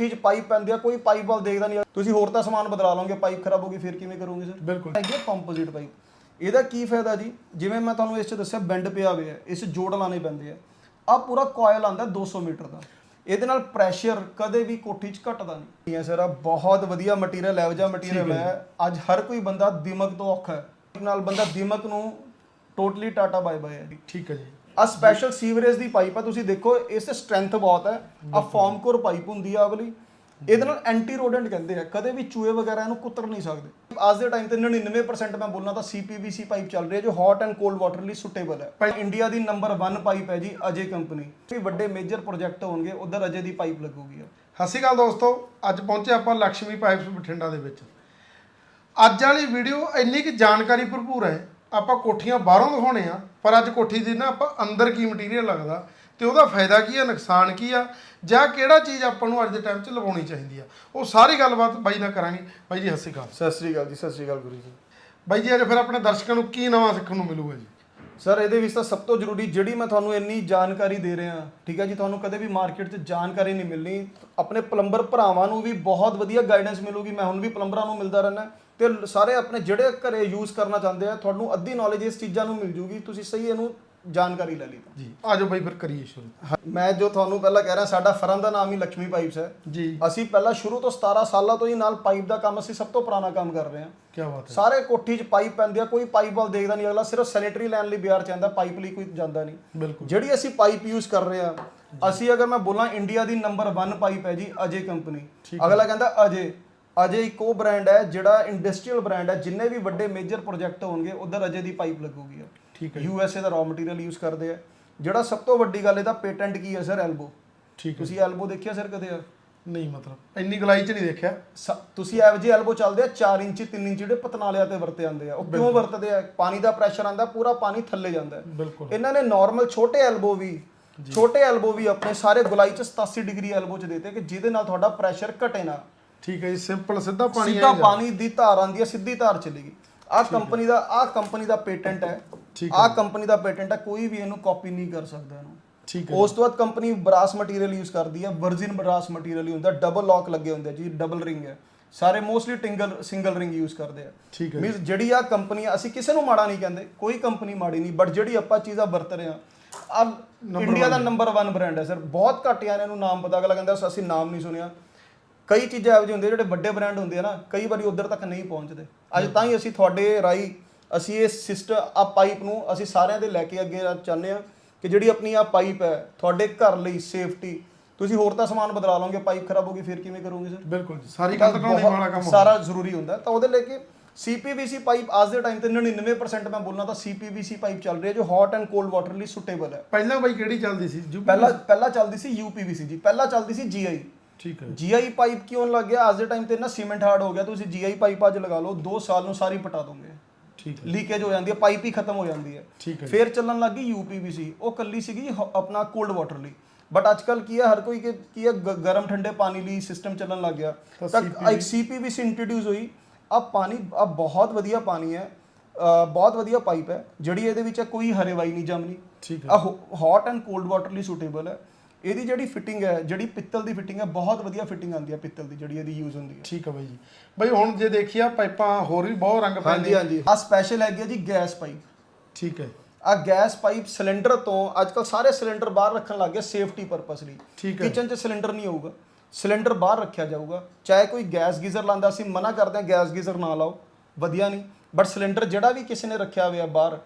ਕੋਠੀ 'ਚ ਪਾਈਪ ਪੈਂਦੀ ਆ ਕੋਈ ਪਾਈਪ ਵੱਲ ਦੇਖਦਾ ਨਹੀਂ। ਤੁਸੀਂ ਹੋਰ ਤਾਂ ਸਮਾਨ ਬਦਲਾ ਲਓਗੇ ਪਾਈਪ ਖਰਾਬ ਹੋ ਗਈ ਫਿਰ ਕਿਵੇਂ ਕਰੋਗੇ ਸਰ? ਬਿਲਕੁਲ। ਹੈਗੀ ਕੰਪੋਜ਼ਿਟ ਪਾਈਪ ਇਹਦਾ ਕੀ ਫਾਇਦਾ ਜੀ? ਜਿਵੇਂ ਮੈਂ ਤੁਹਾਨੂੰ ਇਸ 'ਚ ਦੱਸਿਆ ਬੈਂਡ ਪਿਆ ਹੋਇਆ ਇਸ 'ਚ ਜੋੜ ਲਾਣੇ ਪੈਂਦੇ ਆ। ਆ ਪੂਰਾ ਕੋਇਲ ਆਂਦਾ 200 ਮੀਟਰ ਦਾ। ਇਹਦੇ ਨਾਲ ਪ੍ਰੈਸ਼ਰ ਕਦੇ ਵੀ ਕੋਠੀ 'ਚ ਘਟਦਾ ਨਹੀਂ। ਇਹ ਸਰ ਆ ਬਹੁਤ ਵਧੀਆ ਮਟੀਰੀਅਲ ਹੈ ਵਜਾ ਮਟੀਰੀਅਲ ਹੈ ਅੱਜ ਹਰ ਕੋਈ ਬੰਦਾ ਦਿਮਾਗ ਤੋਂ ਔਖਾ ਹੈ। ਨਾਲ ਬੰਦਾ ਦਿਮਾਗ ਨੂੰ ਟੋਟਲੀ ਟਾਟਾ ਬਾਏ ਬਾਏ ਹੈ। ਠੀਕ ਹੈ ਜੀ। ਆ ਸਪੈਸ਼ਲ ਸੀਵਰੇਜ ਦੀ ਪਾਈਪ ਆ ਤੁਸੀਂ ਦੇਖੋ ਇਸ ਤੇ ਸਟਰੈਂਥ ਬਹੁਤ ਹੈ। ਆ ਫਾਰਮ ਕੋਰ ਪਾਈਪ ਹੁੰਦੀ ਆ ਵਾਲੀ ਇਹਦੇ ਨਾਲ ਐਂਟੀ ਰੋਡੈਂਟ ਕਹਿੰਦੇ ਆ ਕਦੇ ਵੀ ਚੂਹੇ ਵਗੈਰਾ ਇਹਨੂੰ ਕੁੱਤਰ ਨਹੀਂ ਸਕਦੇ। ਅੱਜ ਦੇ ਟਾਈਮ ਤੇ 99% ਮੈਂ ਬੋਲਣਾ ਤਾਂ ਸੀਪੀਵੀਸੀ ਪਾਈਪ ਚੱਲ ਰਹੀ ਹੈ ਜੋ ਹੌਟ ਐਂਡ ਕੋਲਡ ਵਾਟਰ ਲਈ ਸੁਟੇਬਲ ਹੈ। ਪਰ ਇੰਡੀਆ ਦੀ ਨੰਬਰ 1 ਪਾਈਪ ਹੈ ਜੀ ਅਜੇ ਕੰਪਨੀ ਵੀ ਵੱਡੇ ਮੇਜਰ ਪ੍ਰੋਜੈਕਟ ਹੋਣਗੇ ਉਧਰ ਅਜੇ ਦੀ ਪਾਈਪ ਲੱਗੂਗੀ। ਸਤਿ ਸ਼੍ਰੀ ਅਕਾਲ ਦੋਸਤੋ ਅੱਜ ਪਹੁੰਚੇ ਆਪਾਂ ਲక్ష్ਮੀ ਪਾਈਪਸ ਬਠਿੰਡਾ ਦੇ ਵਿੱਚ। ਅੱਜ ਵਾਲੀ ਵੀਡੀਓ ਇੰਨੀ ਕਿ ਜਾਣਕਾਰੀ ਭਰਪੂਰ ਹੈ ਆਪਾਂ ਕੋਠੀਆਂ ਬਾਹਰੋਂ ਦਿਖਾਉਣੇ ਆ ਪਰ ਅੱਜ ਕੋਠੀ ਦੀ ਨਾ ਆਪਾਂ ਅੰਦਰ ਕੀ ਮਟੀਰੀਅਲ ਲੱਗਦਾ ਤੇ ਉਹਦਾ ਫਾਇਦਾ ਕੀ ਆ ਨੁਕਸਾਨ ਕੀ ਆ ਜਾਂ ਕਿਹੜਾ ਚੀਜ਼ ਆਪਾਂ ਨੂੰ ਅੱਜ ਦੇ ਟਾਈਮ 'ਚ ਲਵਾਉਣੀ ਚਾਹੀਦੀ ਆ। ਉਹ ਸਾਰੀ ਗੱਲਬਾਤ ਬਾਈ ਨਾਲ ਕਰਾਂਗੇ। ਬਾਈ ਜੀ ਸਤਿ ਸ਼੍ਰੀ ਅਕਾਲ। ਸਤਿ ਸ੍ਰੀ ਅਕਾਲ ਜੀ ਸਤਿ ਸ੍ਰੀ ਅਕਾਲ ਗੁਰੂ ਜੀ। ਬਾਈ ਜੀ ਅੱਜ ਫਿਰ ਆਪਣੇ ਦਰਸ਼ਕਾਂ ਨੂੰ ਕੀ ਨਵਾਂ ਸਿੱਖਣ ਨੂੰ ਮਿਲੂਗਾ ਜੀ? ਸਰ ਇਹਦੇ ਵਿੱਚ ਤਾਂ ਸਭ ਤੋਂ ਜ਼ਰੂਰੀ ਜਿਹੜੀ ਮੈਂ ਤੁਹਾਨੂੰ ਇੰਨੀ ਜਾਣਕਾਰੀ ਦੇ ਰਿਹਾ ਠੀਕ ਹੈ ਜੀ ਤੁਹਾਨੂੰ ਕਦੇ ਵੀ ਮਾਰਕੀਟ 'ਚ ਜਾਣਕਾਰੀ ਨਹੀਂ ਮਿਲਣੀ। ਆਪਣੇ ਪਲੰਬਰ ਭਰਾਵਾਂ ਨੂੰ ਵੀ ਬਹੁਤ ਵਧੀਆ ਗਾਈਡੈਂਸ ਮਿਲੂਗੀ ਮੈਂ ਹੁਣ ਵੀ ਪਲੰਬਰਾਂ ਨੂੰ ਮਿਲਦਾ ਰਹਿਣਾ ਤੇ ਸਾਰੇ ਆਪਣੇ ਜਿਹੜੇ ਘਰੇ ਯੂਜ਼ ਕਰਨਾ ਚਾਹੁੰਦੇ ਆ ਤੁਹਾਨੂੰ ਅੱਧੀ ਨੌਲੇਜ ਇਸ ਚੀਜ਼ਾਂ ਨੂੰ ਮਿਲ ਜੂਗੀ ਤੁਸੀਂ ਸਹੀ ਇਹਨੂੰ ਜਾਣਕਾਰੀ ਲੈ ਲਈ ਤਾਂ। ਜੀ ਆਜੋ ਬਾਈ ਫਿਰ ਕਰੀਏ ਸ਼ੁਰੂ। ਹਾਂ, ਮੈਂ ਜੋ ਤੁਹਾਨੂੰ ਪਹਿਲਾਂ ਕਹਿ ਰਿਹਾ ਸਾਡਾ ਫਰਮ ਦਾ ਨਾਮ ਹੀ ਲక్ష్ਮੀ ਪਾਈਪਸ ਹੈ। ਜੀ। ਅਸੀਂ ਪਹਿਲਾਂ ਸ਼ੁਰੂ ਤੋਂ 17 ਸਾਲਾਂ ਤੋਂ ਹੀ ਨਾਲ ਪਾਈਪ ਦਾ ਕੰਮ ਅਸੀਂ ਸਭ ਤੋਂ ਪੁਰਾਣਾ ਕੰਮ ਕਰ ਰਹੇ ਹਾਂ। ਕੀ ਬਾਤ ਹੈ। ਸਾਰੇ ਕੋਠੀ 'ਚ ਪਾਈਪ ਪੈਂਦੇ ਆ ਕੋਈ ਪਾਈਪ ਵੱਲ ਦੇਖਦਾ ਨਹੀਂ ਅਗਲਾ ਸਿਰਫ ਸੈਨੀਟਰੀ ਲੈਣ ਲਈ ਬਿਆਰ ਚ ਆਂਦਾ ਪਾਈਪ ਲਈ ਕੋਈ ਜਾਂਦਾ ਨਹੀਂ। ਬਿਲਕੁਲ। ਜਿਹੜੀ ਅਸੀਂ ਪਾਈਪ ਯੂਜ਼ ਕਰ ਰਹੇ ਆ ਅਸੀਂ ਅਗਰ ਮੈਂ ਬੋਲਾਂ ਇੰਡੀਆ ਦੀ ਨੰਬਰ 1 ਪਾਈਪ ਹੈ ਜੀ ਅਜੇ ਕੰਪਨੀ ਅਗਲਾ ਕਹਿੰਦਾ ਅਜੇ। ਅਜੇ ਇੱਕ ਉਹ ਬ੍ਰਾਂਡ ਹੈ ਜਿਹੜਾ ਇੰਡਸਟਰੀਅਲ ਬ੍ਰਾਂਡ ਹੈ ਜਿੰਨੇ ਵੀ ਵੱਡੇ ਮੇਜਰ ਪ੍ਰੋਜੈਕਟ ਹੋਣਗੇ ਉਧਰ ਅਜੇ ਦੀ ਪਾਈਪ ਲੱਗੂਗੀ ਠੀਕ ਹੈ ਯੂ ਐਸ ਏ ਦਾ ਰॉ ਮਟੀਰੀਅਲ ਯੂਜ਼ ਕਰਦੇ ਆ। ਜਿਹੜਾ ਸਭ ਤੋਂ ਵੱਡੀ ਗੱਲ ਇਹਦਾ ਪੇਟੈਂਟ ਕੀ ਹੈ ਸਰ ਐਲਬੋ ਠੀਕ ਤੁਸੀਂ ਐਲਬੋ ਦੇਖਿਆ ਸਰ ਕਦੇ? ਆ ਨਹੀਂ ਮਤਲਬ ਇੰਨੀ ਗਲਾਈ 'ਚ ਨਹੀਂ ਦੇਖਿਆ। ਤੁਸੀਂ ਐਵ ਜੀ ਐਲਬੋ ਚੱਲਦੇ ਆ 4 ਇੰਚ 3 ਇੰਚ ਜਿਹੜੇ ਪਤਨਾਲਿਆਂ ਤੇ ਵਰਤੇ ਜਾਂਦੇ ਆ। ਉਹ ਕਿਉਂ ਵਰਤਦੇ ਆ? ਪਾਣੀ ਦਾ ਪ੍ਰੈਸ਼ਰ ਆਂਦਾ ਪੂਰਾ ਪਾਣੀ ਥੱਲੇ ਜਾਂਦਾ। ਬਿਲਕੁਲ। ਇਹਨਾਂ ਨੇ ਨਾਰਮਲ ਛੋਟੇ ਐਲਬੋ ਵੀ ਛੋਟੇ ਐਲਬੋ ਵੀ ਆਪਣੇ ਸਾਰੇ ਗੁਲਾਈ ਚ 87 ਡਿਗਰੀ ਐਲਬੋ ਚ ਦੇਤੇ ਕਿ ਜਿਹਦੇ ਨਾਲ ਤੁਹਾਡਾ ਪ੍ਰੈਸ਼ਰ ਘਟੇ ਨਾ। ਠੀਕ ਹੈ ਜੀ ਸਿੰਪਲ ਸਿੱਧਾ ਪਾਣੀ ਸਿੱਧਾ। ਪਾਣੀ ਦੀ ਧਾਰ ਆਂਦੀ ਹੈ ਸਿੱਧੀ ਧਾਰ ਚਲੇਗੀ ਆਹ ਕੰਪਨੀ ਦਾ ਆਹ ਕੰਪਨੀ ਦਾ ਪੇਟੈਂਟ ਹੈ। ਠੀਕ ਆਹ ਕੰਪਨੀ ਦਾ ਪੇਟੈਂਟ ਹੈ ਕੋਈ ਵੀ ਇਹਨੂੰ ਕਾਪੀ ਨਹੀਂ ਕਰ ਸਕਦਾ ਇਹਨੂੰ। ਠੀਕ ਹੈ ਉਸ ਤੋਂ ਬਾਅਦ ਕੰਪਨੀ ਬਰਾਸ ਮਟੀਰੀਅਲ ਯੂਜ਼ ਕਰਦੀ ਹੈ ਵਰਜਿਨ ਬਰਾਸ ਮਟੀਰੀਅਲ ਹੀ ਹੁੰਦਾ ਡਬਲ ਲੌਕ ਲੱਗੇ ਹੁੰਦੇ ਜੀ ਡਬਲ ਰਿੰਗ ਹੈ। ਸਾਰੇ ਮੋਸਟਲੀ ਟਿੰਗਲ ਸਿੰਗਲ ਰਿੰਗ ਯੂਜ਼ ਕਰਦੇ ਆ। ਠੀਕ ਹੈ ਮੀਨਸ ਜਿਹੜੀ ਆ ਕੰਪਨੀ ਅਸੀਂ ਕਿਸੇ ਨੂੰ ਮਾੜਾ ਨਹੀਂ ਕਹਿੰਦੇ ਕੋਈ ਕੰਪਨੀ ਮਾੜੀ ਨਹੀਂ ਬਟ ਜਿਹੜੀ ਆਪਾਂ ਚੀਜ਼ਾਂ ਵਰਤ ਰਹੇ ਆ ਆ ਇੰਡੀਆ ਦਾ ਨੰਬਰ 1 ਬ੍ਰਾਂਡ ਹੈ ਸਰ ਬਹੁਤ ਘੱਟ ਯਾਰ ਇਹਨੂੰ ਨਾਮ ਪਤਾ ਅਗਲਾ ਕਹਿੰਦਾ ਅਸੀਂ ਨਾਮ ਨਹੀਂ ਸੁਣਿਆ। ਕਈ ਚੀਜ਼ਾਂ ਇਹੋ ਜਿਹੇ ਹੁੰਦੇ ਜਿਹੜੇ ਵੱਡੇ ਬ੍ਰਾਂਡ ਹੁੰਦੇ ਆ ਨਾ ਕਈ ਵਾਰੀ ਉਧਰ ਤੱਕ ਨਹੀਂ ਪਹੁੰਚਦੇ। ਅੱਜ ਤਾਂ ਹੀ ਅਸੀਂ ਤੁਹਾਡੇ ਰਾਈ ਅਸੀਂ ਇਹ ਸਿਸਟਮ ਆ ਪਾਈਪ ਨੂੰ ਅਸੀਂ ਸਾਰਿਆਂ ਦੇ ਲੈ ਕੇ ਅੱਗੇ ਚਾਹੁੰਦੇ ਆ ਕਿ ਜਿਹੜੀ ਆਪਣੀ ਆ ਪਾਈਪ ਹੈ ਤੁਹਾਡੇ ਘਰ ਲਈ ਸੇਫਟੀ ਤੁਸੀਂ ਹੋਰ ਤਾਂ ਸਮਾਨ ਬਦਲਾ ਲਓਗੇ ਪਾਈਪ ਖਰਾਬ ਹੋ ਗਈ ਫਿਰ ਕਿਵੇਂ ਕਰੋਗੇ ਸਰ? ਬਿਲਕੁਲ ਜੀ ਸਾਰੀ ਗੱਲ ਟਾਉਣੇ ਵਾਲਾ ਕੰਮ ਸਾਰਾ ਜ਼ਰੂਰੀ ਹੁੰਦਾ। ਤਾਂ ਉਹਦੇ ਲੈ ਕੇ ਸੀਪੀਵੀਸੀ ਪਾਈਪ ਅੱਜ ਦੇ ਟਾਈਮ ਤੇ 99% ਮੈਂ ਬੋਲਣਾ ਤਾਂ ਸੀਪੀਵੀਸੀ ਪਾਈਪ ਚੱਲ ਰਹੀ ਹੈ ਜੋ ਹੌਟ ਐਂਡ ਕੋਲਡ ਵਾਟਰ ਲਈ ਸੁਟੇਬਲ ਹੈ। ਪਹਿਲਾਂ ਬਾਈ ਕਿਹੜੀ ਚੱਲਦੀ ਸੀ? ਪਹਿਲਾਂ ਪਹਿਲਾਂ ਚੱਲਦੀ ਸੀ ਯੂਪੀਵੀਸੀ ਜੀ ਪਹਿਲਾਂ ਚੱਲਦੀ ਸੀ ਜੀਆਈ ਠੀਕ ਹੈ। ਜੀਆਈ ਪਾਈਪ ਕਿਉਂ ਲੱਗ ਗਿਆ? ਅੱਜ ਦੇ ਟਾਈਮ ਤੇ ਨਾ ਸੀਮੈਂਟ ਹਾਰਡ ਹੋ ਗਿਆ ਤੁਸੀਂ ਜੀਆਈ ਪਾਈਪ ਅੱਜ ਲਗਾ ਲਓ 2 ਸਾਲ ਨੂੰ ਸਾਰੀ ਪਟਾ ਦੋਗੇ। ਠੀਕ ਹੈ। ਲੀਕੇਜ ਹੋ ਜਾਂਦੀ ਹੈ ਪਾਈਪ ਹੀ ਖਤਮ ਹੋ ਜਾਂਦੀ ਹੈ। ਠੀਕ ਹੈ ਫਿਰ ਚੱਲਣ ਲੱਗੀ ਯੂਪੀਵੀਸੀ ਉਹ ਕੱਲੀ ਸੀਗੀ ਆਪਣਾ ਕੋਲਡ ਵਾਟਰ ਲਈ। ਬਟ ਅੱਜ ਕੱਲ ਕੀ ਹੈ ਹਰ ਕੋਈ ਕਿ- ਕੀ ਹੈ ਗਰਮ ਠੰਡੇ ਪਾਣੀ ਲਈ ਸਿਸਟਮ ਚੱਲਣ ਲੱਗ ਗਿਆ। ਤਾਂ ਇੱਕ ਸੀਪੀਵੀਸੀ ਇੰਟਰੋਡਿਊਸ ਹੋਈ। ਆ ਪਾਣੀ ਆ ਬਹੁਤ ਵਧੀਆ ਪਾਣੀ ਹੈ। ਬਹੁਤ ਵਧੀਆ ਪਾਈਪ ਹੈ। ਜਿਹੜੀ ਇਹਦੇ ਵਿੱਚ ਕੋਈ ਹਰੇਵਾਈ ਨਹੀਂ ਜੰਮਣੀ ਠੀਕ ਹੈ। ਹੌਟ ਐਂਡ ਕੋਲਡ ਵਾਟਰ ਲਈ ਸੁਟੇਬਲ ਹੈ। ਇਹਦੀ ਜਿਹੜੀ ਫਿਟਿੰਗ ਹੈ ਜਿਹੜੀ ਪਿੱਤਲ ਦੀ ਫਿਟਿੰਗ ਹੈ ਬਹੁਤ ਵਧੀਆ ਫਿਟਿੰਗ ਆਉਂਦੀ ਹੈ ਪਿੱਤਲ ਦੀ ਜਿਹੜੀ ਇਹਦੀ ਯੂਜ਼ ਹੁੰਦੀ ਹੈ। ਠੀਕ ਹੈ ਬਾਈ ਜੀ। ਬਾਈ ਹੁਣ ਜੇ ਦੇਖੀਆ ਪਾਈਪਾਂ ਹੋਰ ਵੀ ਬਹੁਤ ਰੰਗ ਪੈਂਦੇ ਹਾਂਜੀ ਆ ਸਪੈਸ਼ਲ ਹੈਗੀ ਹੈ ਜੀ ਗੈਸ ਪਾਈਪ ਠੀਕ ਹੈ ਆ ਗੈਸ ਪਾਈਪ ਸਿਲੰਡਰ ਤੋਂ ਅੱਜ ਕੱਲ ਸਾਰੇ ਸਿਲੰਡਰ ਬਾਹਰ ਰੱਖਣ ਲੱਗ ਗਏ ਸੇਫਟੀ ਪਰਪਸ ਲਈ। ਠੀਕ ਹੈ। ਕਿਚਨ 'ਚ ਸਿਲੰਡਰ ਨਹੀਂ ਹੋਊਗਾ। ਸਿਲੰਡਰ ਬਾਹਰ ਰੱਖਿਆ ਜਾਊਗਾ। ਚਾਹੇ ਕੋਈ ਗੈਸ ਗੀਜ਼ਰ ਲਾਂਦਾ ਅਸੀਂ ਮਨਾ ਕਰਦੇ ਹਾਂ ਗੈਸ ਗੀਜ਼ਰ ਨਾ ਲਾਓ। ਵਧੀਆ ਨਹੀਂ। ਬਟ ਸਿਲੰਡਰ ਜਿਹੜਾ ਵੀ ਕਿਸੇ ਨੇ ਰੱਖਿਆ ਹੋਇਆ ਬਾਹਰ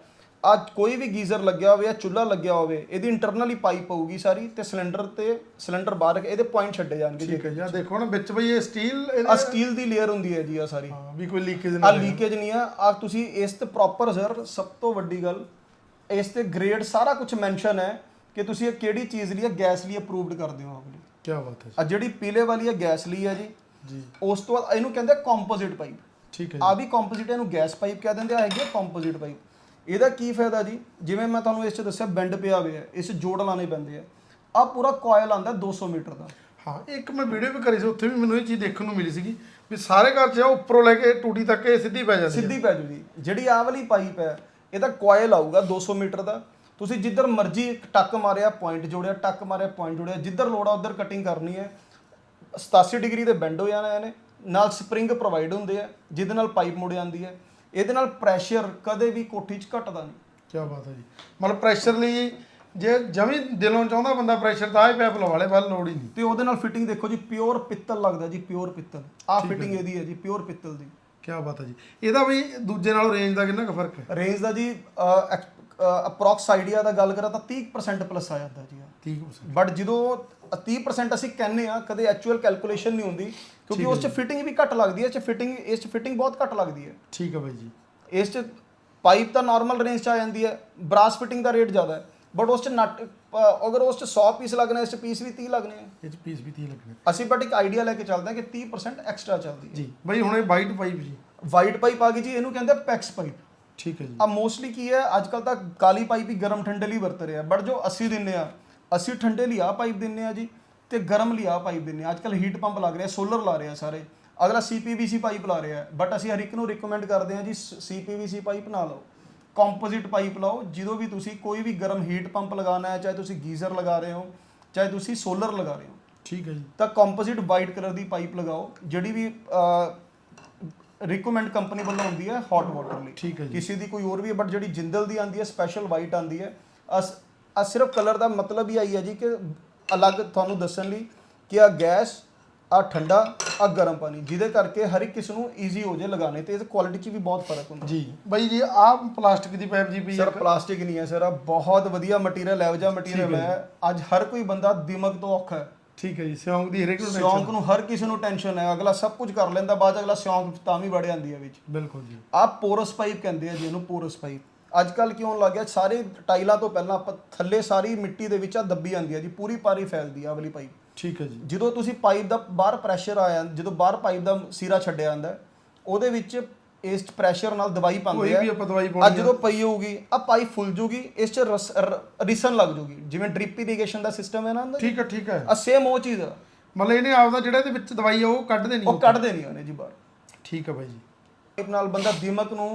ਆ ਕੋਈ ਵੀ ਗੀਜ਼ਰ ਲੱਗਿਆ ਹੋਵੇ ਜਾਂ ਚੁੱਲ੍ਹਾ ਲੱਗਿਆ ਹੋਵੇ ਇਹਦੀ ਇੰਟਰਨਲੀ ਪਾਈਪ ਹੋਊਗੀ ਸਾਰੀ ਤੇ ਸਿਲੰਡਰ ਤੇ ਸਿਲੰਡਰ ਬਾਹਰ ਇਹਦੇ ਪੁਆਇੰਟ ਛੱਡੇ ਜਾਣਗੇ ਠੀਕ ਹੈ ਜੀ। ਆਹ ਦੇਖੋ ਨਾ ਵਿੱਚ ਬਈ ਇਹ ਸਟੀਲ ਆ ਸਟੀਲ ਦੀ ਲੇਅਰ ਹੁੰਦੀ ਹੈ ਜੀ ਆ ਸਾਰੀ। ਹਾਂ ਵੀ ਕੋਈ ਲੀਕੇਜ ਆ ਨਾ ਲੀਕੇਜ ਨਹੀਂ ਆ। ਆ ਤੁਸੀਂ ਇਸ ਤੇ ਪ੍ਰੋਪਰ ਸਰ ਸਭ ਤੋਂ ਵੱਡੀ ਗੱਲ ਇਸ ਤੇ ਗ੍ਰੇਡ ਸਾਰਾ ਕੁਝ ਮੈਂਸ਼ਨ ਹੈ ਕਿ ਤੁਸੀਂ ਇਹ ਕਿਹੜੀ ਚੀਜ਼ ਲਈ ਗੈਸ ਲਈ ਅਪਰੂਵਡ ਕਰਦੇ ਹੋ ਆਪਣੀ ਕੀ ਬਾਤ ਹੈ ਆ ਜਿਹੜੀ ਪੀਲੇ ਵਾਲੀ ਹੈ ਗੈਸ ਲਈ ਹੈ ਜੀ। ਜੀ। ਉਸ ਤੋਂ ਬਾਅਦ ਇਹਨੂੰ ਕਹਿੰਦੇ ਕੰਪੋਜ਼ਿਟ ਪਾਈਪ ਠੀਕ ਹੈ ਆ ਵੀ ਕੰਪੋਜ਼ਿਟ ਇਹਨੂੰ ਗੈਸ ਪਾਈਪ ਕਹਿ ਦਿੰਦੇ ਆ ਹੈਗੀ ਕੰਪੋਜ਼ਿਟ ਪਾਈਪ ਇਹਦਾ ਕੀ ਫਾਇਦਾ ਜੀ? ਜਿਵੇਂ ਮੈਂ ਤੁਹਾਨੂੰ ਇਸ ਚ ਦੱਸਿਆ ਬੈਂਡ ਪਿਆ ਹੋਇਆ ਹੈ ਇਸ 'ਚ ਜੋੜ ਲਾਣੇ ਪੈਂਦੇ ਆ। ਆ ਪੂਰਾ ਕੋਇਲ ਆਂਦਾ 200 ਮੀਟਰ ਦਾ। ਹਾਂ ਇੱਕ ਮੈਂ ਵੀਡੀਓ ਵੀ ਕਰੀ ਸੀ ਉੱਥੇ ਵੀ ਮੈਨੂੰ ਇਹ ਚੀਜ਼ ਦੇਖਣ ਨੂੰ ਮਿਲੀ ਸੀਗੀ ਵੀ ਸਾਰੇ ਘਰ 'ਚ ਆ ਉੱਪਰੋਂ ਲੈ ਕੇ ਟੂਟੀ ਤੱਕ ਇਹ ਸਿੱਧੀ ਪੈ ਜਾਂਦੀ ਸਿੱਧੀ ਪੈ ਜੂ ਜੀ ਜਿਹੜੀ ਆਹ ਵਾਲੀ ਪਾਈਪ ਹੈ ਇਹਦਾ ਕੋਇਲ ਆਊਗਾ 200 ਮੀਟਰ ਦਾ। ਤੁਸੀਂ ਜਿੱਧਰ ਮਰਜ਼ੀ ਇੱਕ ਟੱਕ ਮਾਰਿਆ ਪੁਆਇੰਟ ਜੋੜਿਆ ਟੱਕ ਮਾਰਿਆ ਪੁਆਇੰਟ ਜੋੜਿਆ ਜਿੱਧਰ ਲੋੜ ਆ ਉਧਰ ਕਟਿੰਗ ਕਰਨੀ ਹੈ। 87 ਡਿਗਰੀ ਦੇ ਬੈਂਡ ਹੋ ਜਾਣਾ ਇਹਨੇ ਨਾਲ ਸਪਰਿੰਗ ਪ੍ਰੋਵਾਈਡ ਹੁੰਦੇ ਆ ਜਿਹਦੇ ਨਾਲ ਪਾਈਪ ਮੁੜ ਜਾਂਦੀ ਹੈ। ਇਹਦੇ ਨਾਲ ਪ੍ਰੈਸ਼ਰ ਕਦੇ ਵੀ ਕੋਠੀ 'ਚ ਘਟਦਾ ਨਹੀਂ। ਕੀ ਬਾਤ ਹੈ ਜੀ। ਮਤਲਬ ਪ੍ਰੈਸ਼ਰ ਲਈ ਜੇ ਜਮੀ ਦਿਲੋਂ ਚਾਹੁੰਦਾ ਬੰਦਾ ਪ੍ਰੈਸ਼ਰ ਤਾਂ ਇਹ ਪੈਪ ਲਵਾ ਲੇ ਵੱਲ ਲੋੜ ਹੀ ਨਹੀਂ। ਤੇ ਉਹਦੇ ਨਾਲ ਫਿਟਿੰਗ ਦੇਖੋ ਜੀ ਪਿਓਰ ਪਿੱਤਲ ਲੱਗਦਾ ਜੀ ਪਿਓਰ ਪਿੱਤਲ। ਆਹ ਫਿਟਿੰਗ ਇਹਦੀ ਹੈ ਜੀ ਪਿਓਰ ਪਿੱਤਲ ਦੀ। ਕੀ ਬਾਤ ਹੈ ਜੀ। ਇਹਦਾ ਵੀ ਦੂਜੇ ਨਾਲੋਂ ਰੇਂਜ ਦਾ ਕਿੰਨਾ ਕੁ ਫ਼ਰਕ ਹੈ? ਰੇਂਜ ਦਾ ਜੀ ਅਪਰੋਕਸ ਆਈਡੀਆ ਦਾ ਗੱਲ ਕਰਾਂ ਤਾਂ 30% ਪਲੱਸ ਆ ਜਾਂਦਾ ਜੀ 30% ਬਟ ਜਦੋਂ 30% ਅਸੀਂ ਕਹਿੰਨੇ ਆ ਕਦੇ ਐਕਚੁਅਲ ਕੈਲਕੂਲੇਸ਼ਨ ਨਹੀਂ ਹੁੰਦੀ ਕਿਉਂਕਿ ਉਸ 'ਚ ਫਿਟਿੰਗ ਵੀ ਘੱਟ ਲੱਗਦੀ ਹੈ ਇਸ 'ਚ ਫਿਟਿੰਗ ਇਸ 'ਚ ਫਿਟਿੰਗ ਬਹੁਤ ਘੱਟ ਲੱਗਦੀ ਹੈ। ਠੀਕ ਹੈ ਬਾਈ ਜੀ। ਇਸ 'ਚ ਪਾਈਪ ਤਾਂ ਨਾਰਮਲ ਰੇਂਜ 'ਚ ਆ ਜਾਂਦੀ ਹੈ ਬ੍ਰਾਸ ਫਿਟਿੰਗ ਦਾ ਰੇਟ ਜ਼ਿਆਦਾ ਹੈ ਬਟ ਉਸ 'ਚ ਨਟ ਅਗਰ ਉਸ 'ਚ 100 ਪੀਸ ਲੱਗਣੇ ਇਸ 'ਚ ਪੀਸ ਵੀ 30 ਲੱਗਣੇ ਆ। ਇਹ ਚ ਪੀਸ ਵੀ 30 ਲੱਗਣੇ ਅਸੀਂ ਬਟ ਇੱਕ ਆਈਡੀਆ ਲੈ ਕੇ ਚੱਲਦੇ ਹਾਂ ਕਿ 30% ਐਕਸਟਰਾ ਚੱਲਦੀ ਹੈ। ਜੀ ਬਾਈ ਹੁਣ ਇਹ ਵਾਈਟ ਪਾਈਪ ਜੀ। ਵਾਈਟ ਪਾਈਪ ਆ ਗਈ ਜੀ ਇਹਨੂੰ ਕਹਿੰਦੇ ਪੈਕਸ ਪਾਈਪ ਠੀਕ ਹੈ ਜੀ। ਆ ਮੋਸਟਲੀ ਕੀ ਹੈ ਅੱਜ ਕੱਲ ਤਾਂ ਕਾਲੀ ਪਾਈਪ ਹੀ ਗਰਮ ਠੰਡੇ ਲਈ ਵਰਤ ਰਿਹਾ ਬਟ ਜੋ ਅਸੀਂ ਦਿੰਨੇ ਆ ਅਸੀਂ ਠੰਡੇ ਲਈ ਆ ਪਾਈਪ ਦਿੰਨੇ ਆ ਜੀ ਤੇ ਗਰਮ ਲਈ ਆ ਪਾਈਪ ਦਿੰਨੇ ਆ। ਅੱਜ ਕੱਲ ਹੀਟ ਪੰਪ ਲੱਗ ਰਿਹਾ ਸੋਲਰ ਲਾ ਰਿਹਾ ਸਾਰੇ। ਅਗਲਾ ਸੀਪੀਵੀਸੀ ਪਾਈਪ ਲਾ ਰਿਹਾ। ਬਟ ਅਸੀਂ ਹਰ ਇੱਕ ਨੂੰ ਰਿਕਮੈਂਡ ਕਰਦੇ ਆ ਜੀ ਸੀਪੀਵੀਸੀ ਪਾਈਪ ਨਾ ਲਓ। ਕੰਪੋਜ਼ਿਟ ਪਾਈਪ ਲਾਓ ਜਦੋਂ ਵੀ ਤੁਸੀਂ ਕੋਈ ਵੀ ਗਰਮ ਹੀਟ ਪੰਪ ਲਗਾਉਣਾ ਹੈ ਚਾਹੇ ਤੁਸੀਂ ਗੀਜ਼ਰ ਲਗਾ ਰਹੇ ਹੋ ਚਾਹੇ ਤੁਸੀਂ ਸੋਲਰ ਲਗਾ ਰਹੇ ਹੋ ਠੀਕ ਹੈ ਜੀ। ਤਾਂ ਕੰਪੋਜ਼ਿਟ ਵਾਈਟ ਕਲਰ ਦੀ ਪਾਈਪ ਲਗਾਓ ਜਿਹੜੀ ਵੀ ਰਿਕਮੈਂਡ ਕੰਪਨੀ ਵੱਲੋਂ ਹੁੰਦੀ ਹੈ ਹੌਟ ਵਾਟਰ ਲਈ। ਠੀਕ ਹੈ ਜੀ। ਕਿਸੇ ਦੀ ਕੋਈ ਹੋਰ ਵੀ ਹੈ ਬਟ ਜਿਹੜੀ ਜਿੰਦਲ ਦੀ ਆਂਦੀ ਹੈ ਸਪੈਸ਼ਲ ਵਾਈਟ ਆਂਦੀ ਹੈ ਅਸ ਆ ਸਿਰਫ ਕਲਰ ਦਾ ਮਤਲਬ ਹੀ ਆਈ ਹੈ ਜੀ ਕਿ ਅਲੱਗ ਤੁਹਾਨੂੰ ਦੱਸਣ ਲਈ ਕਿ ਆ ਗੈਸ ਆ ਠੰਡਾ ਆ ਗਰਮ ਪਾਣੀ ਜਿਹਦੇ ਕਰਕੇ ਹਰ ਇੱਕ ਕਿਸ ਨੂੰ ਈਜ਼ੀ ਹੋ ਜੇ ਲਗਾਣੇ ਤੇ ਇਹਦੀ ਕੁਆਲਿਟੀ 'ਚ ਵੀ ਬਹੁਤ ਫ਼ਰਕ ਹੁੰਦਾ। ਜੀ ਬਾਈ ਜੀ ਆਹ ਪਲਾਸਟਿਕ ਦੀ ਪਾਈਪ ਜੀ ਪਈ ਸਰ ਪਲਾਸਟਿਕ ਨਹੀਂ ਹੈ ਸਰ ਆ ਬਹੁਤ ਵਧੀਆ ਮਟੀਰੀਅਲ ਹੈ ਜਾ ਮਟੀਰੀਅਲ ਹੈ ਅੱਜ ਹਰ ਕੋਈ ਬੰਦਾ ਦਿਮਾਗ ਤੋਂ ਔਖਾ ਹੈ। ਠੀਕ ਹੈ ਜੀ ਸਿਉਂਕ ਦੀ ਹਰੇਕ ਨੂੰ ਸਿਉਂਕ ਨੂੰ ਹਰ ਕਿਸੇ ਨੂੰ ਟੈਨਸ਼ਨ ਹੈ ਅਗਲਾ ਸਭ ਕੁਝ ਕਰ ਲੈਂਦਾ ਬਾਅਦ ਅਗਲਾ ਸਿਉਂਕ ਤਾਂ ਵੀ ਵੜ ਜਾਂਦੀ ਹੈ ਵਿੱਚ। ਬਿਲਕੁਲ ਜੀ। ਆਹ ਪੋਰਸ ਪਾਈਪ ਕਹਿੰਦੇ ਆ ਜਿਹਨੂੰ ਪੋਰਸ ਪਾਈਪ ਅੱਜ ਕੱਲ ਕਿਉਂ ਲੱਗ ਗਿਆ ਸਾਰੇ ਟਾਈਲਾਂ ਤੋਂ ਪਹਿਲਾਂ ਆਪਾਂ ਥੱਲੇ ਸਾਰੀ ਮਿੱਟੀ ਦੇ ਵਿੱਚ ਆ ਦੱਬੀ ਜਾਂਦੀ ਆ ਜੀ ਪੂਰੀ ਪਾਰੀ ਫੈਲਦੀ ਆ ਵਾਲੀ ਪਾਈਪ। ਠੀਕ ਹੈ ਜੀ। ਜਦੋਂ ਤੁਸੀਂ ਪਾਈਪ ਦਾ ਬਾਹਰ ਪ੍ਰੈਸ਼ਰ ਆਇਆ ਜਦੋਂ ਬਾਹਰ ਪਾਈਪ ਦਾ ਸੀਰਾ ਛੱਡਿਆ ਜਾਂਦਾ ਉਹਦੇ ਵਿੱਚ ਇਸ ਪ੍ਰੈਸ਼ਰ ਨਾਲ ਦਵਾਈ ਕੋਈ ਪਾਉਂਦੇ ਵੀ ਆ। ਆਪਾਂ ਦਵਾਈ ਅੱਜ ਪਾਉਣੀ ਜਦੋਂ ਪਈ ਹੋਊਗੀ ਆ ਪਾਈਪ ਫੁੱਲ ਜੂਗੀ ਇਸ ਚ ਰਿਸਨ ਲੱਗ ਜੂਗੀ। ਜਿਵੇਂ ਡ੍ਰਿਪ ਇਰੀਗੇਸ਼ਨ ਦਾ ਸਿਸਟਮ ਹੈ ਨਾ ਅੰਦਰ ਠੀਕ ਹੈ ਠੀਕ ਹੈ। ਆ ਸੇਮ ਉਹ ਚੀਜ਼ ਆ। ਮਤਲਬ ਇਹਨੇ ਆਪਦਾ ਜਿਹੜਾ ਇਹਦੇ ਵਿੱਚ ਦਵਾਈ ਆ ਉਹ ਕੱਢ ਦੇਣੀ ਉਹ ਕੱਢ ਦੇਣੀ ਉਹਨੇ ਜੀ ਬਾਹਰ। ਠੀਕ ਹੈ ਬਾਈ ਜੀ। ਪਾਈਪ ਨਾਲ ਬੰਦਾ ਦਿਮਾਗ ਨੂੰ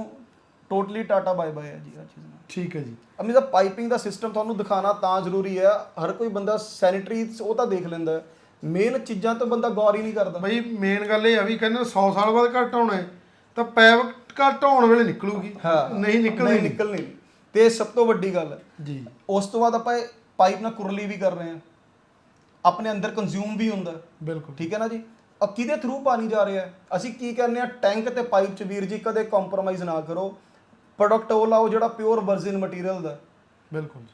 ਟੋਟਲੀ ਟਾਟਾ ਬਾਏ ਬਾਏ ਹੈ ਜੀ ਆ ਚੀਜ਼ ਨਾਲ। ਠੀਕ ਹੈ ਜੀ। ਅਮੀ ਦਾ ਪਾਈਪਿੰਗ ਦਾ ਸਿਸਟਮ ਤੁਹਾਨੂੰ ਦਿਖਾਣਾ ਤਾਂ ਜ਼ਰੂਰੀ ਹੈ। ਹਰ ਕੋਈ ਬੰਦਾ ਸੈਨੀਟਰੀ ਉਹ ਤਾਂ ਦੇਖ ਲੈਂਦਾ ਮੇਨ ਚੀਜ਼ਾਂ ਤੋਂ ਬੰਦਾ ਗੌਰ ਹੀ ਨਹੀਂ ਕਰਦਾ। ਬਾਈ ਮੇਨ ਗੱਲ ਇਹ ਆ ਵੀ ਕਹਿੰਦੇ 100 ਸਾਲ ਬਾਅਦ ਘੱਟ ਆਉਣਾ ਹੈ ਤਾਂ ਪੈਪ ਘੱਟ ਆਉਣ ਵੇਲੇ ਨਿਕਲੂਗੀ। ਨਹੀਂ ਨਿਕਲਣੀ ਨਹੀਂ ਨਿਕਲਣੀ। ਤੇ ਸਭ ਤੋਂ ਵੱਡੀ ਗੱਲ ਜੀ। ਉਸ ਤੋਂ ਬਾਅਦ ਆਪਾਂ ਇਹ ਪਾਈਪ ਨਾਲ ਕੁਰਲੀ ਵੀ ਕਰ ਰਹੇ ਹਾਂ। ਆਪਣੇ ਅੰਦਰ ਕੰਜ਼ਿਊਮ ਵੀ ਹੁੰਦਾ। ਬਿਲਕੁਲ। ਠੀਕ ਹੈ ਨਾ ਜੀ? ਆ ਕਿਹਦੇ ਥਰੂ ਪਾਣੀ ਜਾ ਰਿਹਾ ਅਸੀਂ ਕੀ ਕਹਿੰਦੇ ਆ ਟੈਂਕ ਤੇ ਪਾਈਪ ਚ ਵੀਰ ਜੀ ਕਦੇ ਕੰਪਰੋਮਾਈਜ਼ ਨਾ ਕਰੋ। ਪ੍ਰੋਡਕਟ ਉਹ ਲਾਓ ਜਿਹੜਾ ਪਿਓਰ ਵਰਜਨ ਮਟੀਰੀਅਲ ਦਾ। ਹੈ। ਬਿਲਕੁਲ ਜੀ।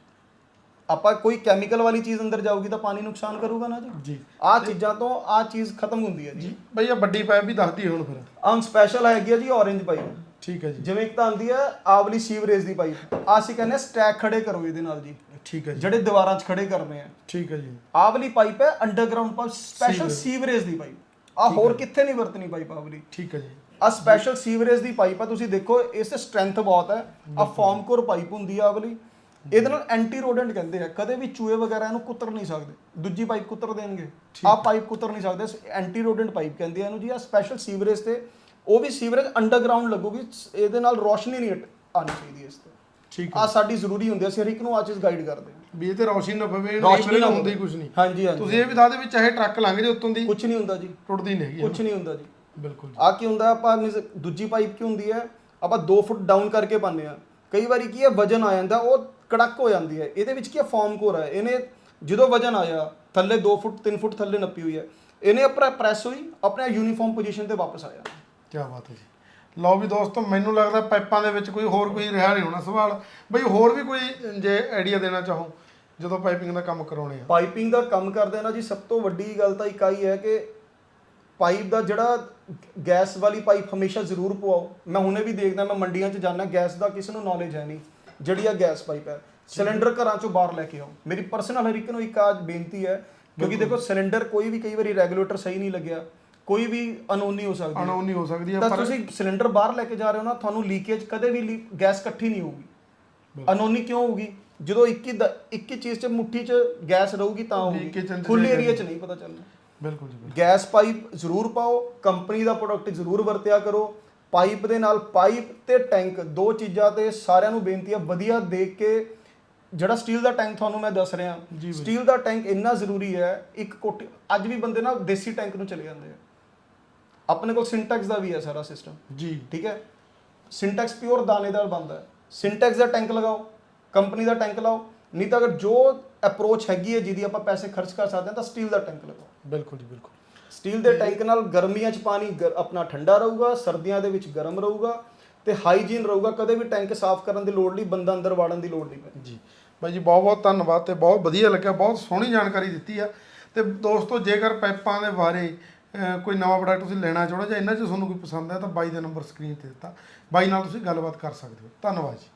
ਆਪਾਂ ਕੋਈ ਕੈਮੀਕਲ ਵਾਲੀ ਚੀਜ਼ ਅੰਦਰ ਜਾਊਗੀ ਤਾਂ ਪਾਣੀ ਨੁਕਸਾਨ ਕਰੂਗਾ ਨਾ ਜੀ? ਜੀ। ਆਹ ਚੀਜ਼ਾਂ ਤੋਂ ਆਹ ਚੀਜ਼ ਖਤਮ ਹੁੰਦੀ ਹੈ ਜੀ। ਜੀ। ਬਾਈ ਆ ਵੱਡੀ ਪਾਈਪ ਵੀ ਦੱਸਦੀ ਹੁਣ ਫਿਰ। ਅਨ ਸਪੈਸ਼ਲ ਹੈਗੀ ਹੈ ਜੀ orange ਪਾਈਪ ਠੀਕ ਹੈ ਜੀ। ਜਿਵੇਂ ਇੱਕ ਤਾਂ ਆਉਂਦੀ ਹੈ ਆਵਲੀ ਸੀਵਰੇਜ ਦੀ ਪਾਈਪ ਆ ਅਸੀਂ ਕਹਿੰਦੇ ਸਟੈਕ ਖੜੇ ਕਰੋ ਇਹਦੇ ਨਾਲ ਜੀ। ਠੀਕ ਹੈ ਜੀ। ਜਿਹੜੇ ਦੀਵਾਰਾਂ 'ਚ ਖੜੇ ਕਰਨੇ ਆ। ਠੀਕ ਹੈ ਜੀ। ਆਹ ਵਾਲੀ ਪਾਈਪ ਹੈ ਅੰਡਰਗਰਾਉਂਡ ਪਾਈਪ ਸਪੈਸ਼ਲ ਸੀਵਰੇਜ ਦੀ ਪਾਈਪ ਆ ਹੋਰ ਕਿੱਥੇ ਨਹੀਂ ਵਰਤਣੀ ਪਾਈਪ ਵਾਲੀ ਠੀਕ ਹੈ ਜੀ। ਆ ਸਪੈਸ਼ਲ ਸੀਵਰੇਜ ਦੀ ਪਾਈਪ ਆ ਤੁਸੀਂ ਦੇਖੋ ਇਸ ਤੇ ਸਟਰੈਂਥ ਬਹੁਤ ਹੈ। ਆ ਫਾਰਮ ਕੋਰ ਪਾਈਪ ਹੁੰਦੀ ਆ ਵਾਲੀ ਇਹਦੇ ਨਾਲ ਐਂਟੀ ਰੋਡੈਂਟ ਕਹਿੰਦੇ ਆ ਕਦੇ ਵੀ ਚੂਹੇ ਵਗੈਰਾ ਇਹਨੂੰ ਕੁੱਤਰ ਨਹੀਂ ਸਕਦੇ। ਦੂਜੀ ਪਾਈਪ ਕੁੱਤਰ ਦੇਣਗੇ। ਆ ਪਾਈਪ ਕੁੱਤਰ ਨਹੀਂ ਸਕਦੇ ਐਂਟੀ ਰੋਡੈਂਟ ਪਾਈਪ ਕਹਿੰਦੇ ਆ ਇਹਨੂੰ ਜੀ। ਆ ਸਪੈਸ਼ਲ ਸੀਵਰੇਜ ਤੇ ਉਹ ਵੀ ਸੀਵਰੇਜ ਅੰਡਰਗਰਾਉਂਡ ਲੱਗੂਗੀ ਇਹਦੇ ਨਾਲ ਰੋਸ਼ਨੀ ਨਹੀਂ ਆਣੀ ਚਾਹੀਦੀ ਇਸ ਤੇ। ਠੀਕ ਆ ਸਾਡੀ ਜ਼ਰੂਰੀ ਹੁੰਦੀ ਹੈ ਅਸੀਂ ਹਰ ਇੱਕ ਨੂੰ ਆ ਚੀਜ਼ ਗਾਈਡ ਕਰਦੇ ਹਾਂ। ਵੀ ਇਹ ਤੇ ਰੌਸ਼ਨੀ ਨਾ ਪਵੇ ਨਹੀਂ ਰੌਸ਼ਨੀ ਨਾ ਹੁੰਦਾ ਕੁਝ ਨਹੀਂ। ਹਾਂਜੀ ਹਾਂਜੀ। ਤੁਸੀਂ ਇਹ ਵੀ ਦੱਸ ਦੇ ਵੀ ਚਾਹੇ ਟਰੱਕ ਲੰਘ ਜੇ ਉੱਤੋਂ ਦੀ ਕੁਝ ਨਹੀਂ ਹੁੰਦਾ ਜੀ। ਟੁੱਟਦੀ ਨਹੀਂ ਹੈਗੀ ਕੁਝ ਨਹੀਂ ਹੁੰਦਾ ਜੀ। ਬਿਲਕੁਲ ਆ ਕੀ ਹੁੰਦਾ ਆਪਾਂ ਦੂਜੀ ਪਾਈਪ ਕੀ ਹੁੰਦੀ ਹੈ ਆਪਾਂ 2 ਫੁੱਟ ਡਾਊਨ ਕਰਕੇ ਪਾਉਂਦੇ ਆ ਕਈ ਵਾਰੀ ਕੀ ਹੈ ਵਜਨ ਆ ਜਾਂਦਾ ਉਹ ਕੜਕ ਹੋ ਜਾਂਦੀ ਹੈ। ਇਹਦੇ ਵਿੱਚ ਕੀ ਹੈ ਫਾਰਮ ਕੋਰ ਹੈ। ਇਹਨੇ ਜਦੋਂ ਵਜਨ ਆਇਆ ਥੱਲੇ 2 ਫੁੱਟ 3 ਫੁੱਟ ਥੱਲੇ ਨੱਪੀ ਹੋਈ ਹੈ। ਇਹਨੇ ਆਪਣਾ ਪ੍ਰੈਸ ਹੋਈ ਆਪਣੇ ਯੂਨੀਫਾਰਮ ਪੋਜੀਸ਼ਨ ਤੇ ਵਾਪਸ ਆਇਆ। ਕੀ ਬਾਤ ਹੈ ਜੀ। ਲਓ ਵੀ ਦੋਸਤੋ ਮੈਨੂੰ ਲੱਗਦਾ ਪਾਈਪਾਂ ਦੇ ਵਿੱਚ ਕੋਈ ਹੋਰ ਕੋਈ ਰਿਹਾ ਨਹੀਂ ਹੋਣਾ ਸਵਾਲ। ਬਈ ਹੋਰ ਵੀ ਕੋਈ ਜੇ ਆਈਡੀਆ ਦੇਣਾ ਚਾਹੋ ਜਦੋਂ ਪਾਈਪਿੰਗ ਦਾ ਕੰਮ ਕਰਾਉਣੇ ਆ। ਪਾਈਪਿੰਗ ਦਾ ਕੰਮ ਕਰਦੇ ਨਾ ਜੀ ਸਭ ਤੋਂ ਵੱਡੀ ਗੱਲ ਤਾਂ ਇੱਕ ਆਈ ਹੈ ਕਿ ਪਾਈਪ ਦਾ ਜਿਹੜਾ ਗੈਸ ਵਾਲੀ ਪਾਈਪ ਹਮੇਸ਼ਾ ਜ਼ਰੂਰ ਪਵਾਓ। ਮੈਂ ਹੁਣੇ ਵੀ ਦੇਖਦਾ ਮੈਂ ਮੰਡੀਆਂ 'ਚ ਜਾਂਦਾ ਗੈਸ ਦਾ ਕਿਸੇ ਨੂੰ ਨੌਲੇਜ ਹੈ ਨਹੀਂ ਜਿਹੜੀ ਆ ਗੈਸ ਪਾਈਪ ਹੈ। ਸਿਲੰਡਰ ਘਰਾਂ 'ਚੋਂ ਬਾਹਰ ਲੈ ਕੇ ਆਓ। ਮੇਰੀ ਪਰਸਨਲ ਹਰ ਇੱਕ ਨੂੰ ਇੱਕ ਆਜ ਬੇਨਤੀ ਹੈ ਕਿਉਂਕਿ ਦੇਖੋ ਸਿਲੰਡਰ ਕੋਈ ਵੀ ਕਈ ਵਾਰੀ ਰੈਗੂਲੇਟਰ ਸਹੀ ਨਹੀਂ ਲੱਗਿਆ। ਕੋਈ ਵੀ ਅਨੋਨੀ ਹੋ ਸਕਦੀ। ਹੈ ਨਹੀਂ ਹੋ ਸਕਦੀ ਤਾਂ ਪਰ ਤੁਸੀਂ ਸਿਲੰਡਰ ਬਾਹਰ ਲੈ ਕੇ ਜਾ ਰਹੇ ਹੋ ਨਾ ਤੁਹਾਨੂੰ ਲੀਕੇਜ ਕਦੇ ਵੀ ਗੈਸ ਇਕੱਠੀ ਨਹੀਂ ਹੋਊਗੀ। ਅਨੋਨੀ ਕਿਉਂ ਹੋਊਗੀ? ਜਦੋਂ ਇੱਕ ਹੀ ਇੱਕ ਹੀ ਚੀਜ਼ 'ਚ ਮੁੱਠੀ 'ਚ ਗੈਸ ਰਹੂਗੀ ਤਾਂ ਹੋਊਗੀ। ਖੁੱਲੇ। ਏਰੀਆ 'ਚ ਨਹੀਂ ਪਤਾ ਚੱਲਣਾ। ਬਿਲਕੁਲ ਜੀ। ਗੈਸ ਪਾਈਪ ਜ਼ਰੂਰ ਪਾਓ ਕੰਪਨੀ ਦਾ ਪ੍ਰੋਡਕਟ ਜ਼ਰੂਰ ਵਰਤਿਆ ਕਰੋ। ਪਾਈਪ ਦੇ ਨਾਲ ਪਾਈਪ ਤੇ ਟੈਂਕ ਦੋ ਚੀਜ਼ਾਂ ਤੇ ਸਾਰਿਆਂ ਨੂੰ ਬੇਨਤੀ ਹੈ ਵਧੀਆ ਦੇਖ ਕੇ ਜਿਹੜਾ ਸਟੀਲ ਦਾ ਟੈਂਕ ਤੁਹਾਨੂੰ ਮੈਂ ਦੱਸ ਰਿਹਾ ਸਟੀਲ ਦਾ ਟੈਂਕ ਇੰਨਾ ਜ਼ਰੂਰੀ ਹੈ ਇੱਕ ਕੋਠੀ ਅੱਜ ਵੀ ਬੰਦੇ ਨਾ ਦੇਸੀ ਟੈਂਕ ਨੂੰ ਚਲੇ ਜਾਂਦੇ ਆ। ਆਪਣੇ ਕੋਲ ਸਿੰਟੈਕਸ ਦਾ ਵੀ ਹੈ ਸਾਰਾ ਸਿਸਟਮ ਜੀ। ਠੀਕ ਹੈ? ਸਿੰਟੈਕਸ ਪਿਓਰ ਦਾਣੇਦਾਰ ਬੰਦਾ ਹੈ। ਸਿੰਟੈਕਸ ਦਾ ਟੈਂਕ ਲਗਾਓ ਕੰਪਨੀ ਦਾ ਟੈਂਕ ਲਾਓ ਨਹੀਂ ਤਾਂ ਅਗਰ ਜੋ ਅਪਰੋਚ ਹੈਗੀ ਹੈ ਜਿਹਦੀ ਆਪਾਂ ਪੈਸੇ ਖਰਚ ਕਰ ਸਕਦੇ ਹਾਂ ਤਾਂ ਸਟੀਲ ਦਾ ਟੈਂਕ ਲਗਾਓ। ਬਿਲਕੁਲ ਜੀ ਬਿਲਕੁਲ। ਸਟੀਲ ਦੇ ਟੈਂਕ ਨਾਲ ਗਰਮੀਆਂ 'ਚ ਪਾਣੀ ਆਪਣਾ ਠੰਡਾ ਰਹੂਗਾ ਸਰਦੀਆਂ ਦੇ ਵਿੱਚ ਗਰਮ ਰਹੂਗਾ ਤੇ ਹਾਈਜੀਨ ਰਹੂਗਾ ਕਦੇ ਵੀ ਟੈਂਕ ਸਾਫ਼ ਕਰਨ ਦੀ ਲੋੜ ਨਹੀਂ ਬੰਦਾ ਅੰਦਰ ਵਾੜਨ ਦੀ ਲੋੜ ਨਹੀਂ ਪੈਂਦੀ। ਜੀ। ਬਾਈ ਜੀ ਬਹੁਤ ਬਹੁਤ ਧੰਨਵਾਦ ਤੇ ਬਹੁਤ ਵਧੀਆ ਲੱਗਿਆ ਬਹੁਤ ਸੋਹਣੀ ਜਾਣਕਾਰੀ ਦਿੱਤੀ ਆ। ਤੇ ਦੋਸਤੋ ਜੇਕਰ ਪਾਈਪਾਂ ਦੇ ਬਾਰੇ ਅਹ, ਕੋਈ ਨਵਾਂ ਪ੍ਰੋਡਕਟ ਤੁਸੀਂ ਲੈਣਾ ਚਾਹੁੰਦੇ ਜਾਂ ਇਹਨਾਂ 'ਚ ਤੁਹਾਨੂੰ ਕੋਈ ਪਸੰਦ ਹੈ ਤਾਂ ਬਾਈ ਦਾ ਨੰਬਰ ਸਕਰੀਨ ਤੇ ਦਿੱਤਾ। ਬਾਈ ਨਾਲ ਤੁਸੀਂ ਗੱਲਬਾਤ ਕਰ ਸਕਦੇ ਹੋ। ਧੰਨਵਾਦ ਜੀ।